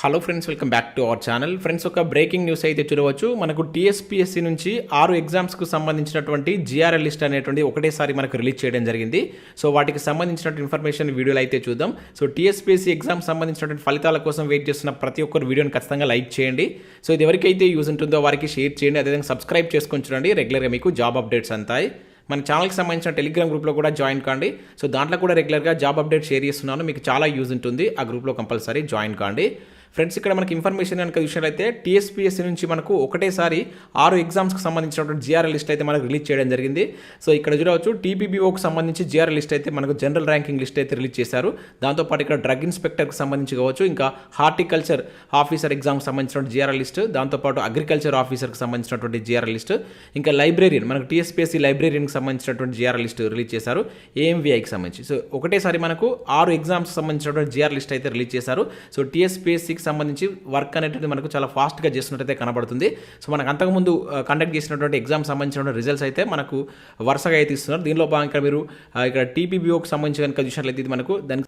Hello friends welcome back to our channel friends ఒక breaking news అయితే చూడవచ్చు. మనకు టీఎస్పీఎస్సీ నుంచి ఆరు ఎగ్జామ్స్కు సంబంధించినటువంటి జిఆర్ఎల్ లిస్ట్ అనేటువంటి ఒకటేసారి మనకు రిలీజ్ చేయడం జరిగింది. సో వాటికి సంబంధించినటువంటి ఇన్ఫర్మేషన్ వీడియోలో అయితే చూద్దాం. సో టీఎస్పీఎస్సీ ఎగ్జామ్ సంబంధించినటువంటి ఫలితాల కోసం వెయిట్ చేస్తున్న ప్రతి ఒక్కరు వీడియోని ఖచ్చితంగా లైక్ చేయండి. సో ఇది ఎవరికైతే యూజ్ ఉంటుందో వారికి షేర్ చేయండి. అదేవిధంగా సబ్స్క్రైబ్ చేసుకొని చూడండి. రెగ్యులర్గా మీకు జాబ్ అప్డేట్స్ అంతాయి. మన ఛానల్కి సంబంధించిన టెలిగ్రామ్ గ్రూప్లో కూడా జాయిన్ కాండి. సో దాంట్లో కూడా రెగ్యులర్గా జాబ్ అప్డేట్ షేర్ చేస్తున్నాను. మీకు చాలా యూజ్ ఉంటుంది. ఆ గ్రూప్లో కంపల్సరీ జాయిన్ కాండి. ఫ్రెండ్స్ ఇక్కడ మనకి ఇన్ఫర్మేషన్ కనుక విషయాలైతే టీఎస్పీఎస్సీ నుంచి మనకు ఒకటేసారి ఆరు ఎగ్జామ్స్కి సంబంధించినటువంటి జిఆర్ఎల్ లిస్ట్ అయితే మనకు రిలీజ్ చేయడం జరిగింది. సో ఇక్కడ చూడవచ్చు టీపీబీఓకి సంబంధించి జిఆర్ఎల్ లిస్ట్ అయితే మనకు జనరల్ ర్యాంకింగ్ లిస్ట్ అయితే రిలీజ్ చేశారు. దాంతోపాటు ఇక్కడ డ్రగ్ ఇన్స్పెక్టర్కి సంబంధించి కావచ్చు ఇంకా హార్టికల్చర్ ఆఫీసర్ ఎగ్జామ్కి సంబంధించినటువంటి జిఆర్ఎల్ లిస్ట్ దాంతోపాటు అగ్రికల్చర్ ఆఫీసర్కి సంబంధించినటువంటి జిఆర్ఎల్ లిస్ట్ ఇంకా లైబ్రేరియన్ మనకు టీఎస్పీఎస్సీ లైబ్రేరియన్కి సంబంధించినటువంటి జిఆర్ఎల్ లిస్ట్ రిలీజ్ చేశారు ఏఎంవీఐకి సంబంధించి. సో ఒకటేసారి మనకు ఆరు ఎగ్జామ్స్ సంబంధించినటువంటి జిఆర్ లిస్ట్ అయితే రిలీజ్ చేశారు. సో టీఎస్పీఎస్సీకి సంబంధించి వర్క్ అనేటువంటిది మనకు చాలా ఫాస్ట్గా చేస్తున్నట్టయితే కనబడుతుంది. సో మనకు అంతకుముందు కండక్ట్ చేసినటువంటి ఎగ్జామ్ సంబంధించిన రిజల్ట్స్ అయితే మనకు వరుసగా అయితే ఇస్తున్నారు. దీనిలో భాగంగా ఇక్కడ మీరు ఇక్కడ టీపీబీఓకి సంబంధించి కనుక చూసినట్లయితే ఇది మనకు దానికి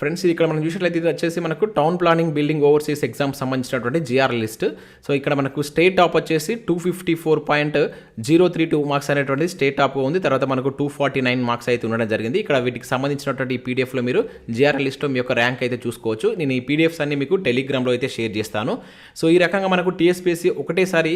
ఫ్రెండ్స్ ఇక్కడ మనం చూసినట్లయితే ఇది వచ్చేసి మనకు town planning building overseer exam సంబంధించినటువంటి జిఆర్ లిస్ట్ సో ఇక్కడ మనకు స్టేట్ టాప్ వచ్చేసి two fifty four point zero three two marks అనేటువంటి స్టేట్ టాప్ ఉంది. తర్వాత మనకు టూ ఫార్టీ నైన్ మార్క్స్ అయితే ఉండడం జరిగింది. ఇక్కడ వీటికి సంబంధించినటువంటి ఈ పీడిఎఫ్లో మీరు జిఆర్ లిస్ట్లో మీ యొక్క ర్యాంక్ అయితే చూసుకోవచ్చు. నేను ఈ పీడిఎఫ్స్ అన్ని మీకు టెలిగ్రామ్లో అయితే షేర్ చేస్తాను. సో ఈ రకంగా మనకు టీఎస్పీఎస్సీ ఒకటేసారి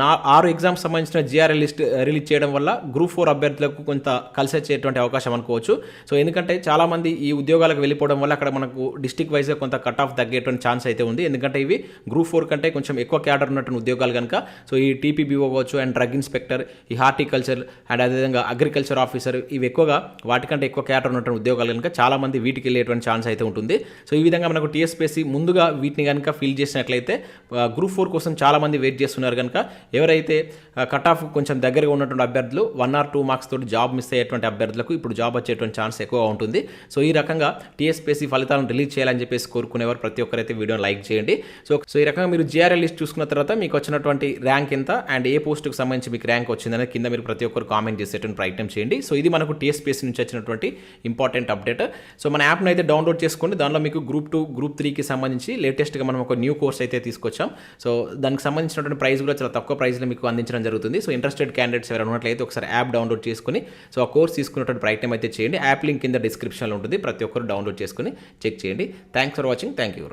నా ఆరు ఎగ్జామ్స్ సంబంధించిన జిఆర్ఎల్ లిస్ట్ రిలీజ్ చేయడం వల్ల గ్రూప్ ఫోర్ అభ్యర్థులకు కొంత కలిసి వచ్చేటువంటి అవకాశం అనుకోవచ్చు. సో ఎందుకంటే చాలామంది ఈ ఉద్యోగాలకు వెళ్ళిపోవడం వల్ల అక్కడ మనకు డిస్టిక్ వైజ్గా కొంత కట్ ఆఫ్ తగ్గేటువంటి ఛాన్స్ అయితే ఉంది. ఎందుకంటే ఇవి గ్రూప్ ఫోర్ కంటే కొంచెం ఎక్కువ క్యాడర్ ఉన్నటువంటి ఉద్యోగాలు కనుక సో ఈ టీపీబీఓ కావచ్చు అండ్ డ్రగ్ ఇన్స్పెక్టర్ ఈ హార్టికల్చర్ అండ్ అదేవిధంగా అగ్రికల్చర్ ఆఫీసర్ ఇవి ఎక్కువగా వాటికంటే ఎక్కువ క్యాడర్ ఉన్నటువంటి ఉద్యోగాలు కనుక చాలామంది వీటికి వెళ్ళేటువంటి ఛాన్స్ అయితే ఉంటుంది. సో ఈ విధంగా మనకు టీఎస్పీఎస్సీ ముందుగా వీటిని కనుక ఫిల్ చేసినట్లయితే గ్రూప్ ఫోర్ కోసం చాలామంది వెయిట్ చేస్తున్నారు కనుక ఎవరైతే కట్ ఆఫ్ కొంచెం దగ్గరగా ఉన్నటువంటి అభ్యర్థులు వన్ ఆర్ టూ మార్క్స్ తోటి జాబ్ మిస్ అయ్యేటువంటి అభ్యర్థులకు ఇప్పుడు జాబ్ వచ్చేటువంటి ఛాన్స్ ఎక్కువ ఉంటుంది. సో ఈ రకంగా చెప్పేసి ఫలితాలను రిలీజ్ చేయాలని చెప్పేసి కోరుకునేవారు. ప్రతి ఒక్కరైతే వీడియోని లైక్ చేయండి. సో సో ఈ రకంగా మీరు జిఆర్ఎల్ లిస్ట్ చూసుకున్న తర్వాత మీకు వచ్చినటువంటి ర్యాంక్ ఎంత అండ్ ఏ పోస్ట్కి సంబంధించి మీకు ర్యాంక్ వచ్చిందని కింద మీరు ప్రతి ఒక్కరు కామెంట్ చేసేటువంటి ప్రయత్నం చేయండి. సో ఇది మనకు టీఎస్పీఎస్సీ నుంచి వచ్చినటువంటి ఇంపార్టెంట్ అప్డేట్. సో మన యాప్ను అయితే డౌన్లోడ్ చేసుకోండి. దానిలో మీకు గ్రూప్ టూ గ్రూప్ త్రీకి సంబంధించి లేటెస్ట్గా మనం ఒక న్యూ కోర్స్ అయితే తీసుకొచ్చాం. సో దానికి సంబంధించినటువంటి ప్రైస్ కూడా చాలా తక్కువ ప్రైస్లో మీకు అందించడం జరుగుతుంది. సో ఇంట్రెస్టెడ్ క్యాండిడేట్స్ ఎవరైనా ఉన్నట్లయితే ఒకసారి యాప్ డౌన్లోడ్ చేసుకుని సో ఆ కోర్స్ తీసుకున్నటువంటి ప్రయత్నం అయితే చేయండి. యాప్ లింక్ కింద డిస్క్రిప్షన్లో ఉంటుంది. ప్రతి ఒక్కరు డౌన్లోడ్ చేసుకుని చెక్ చేయండి. Thanks for watching thank you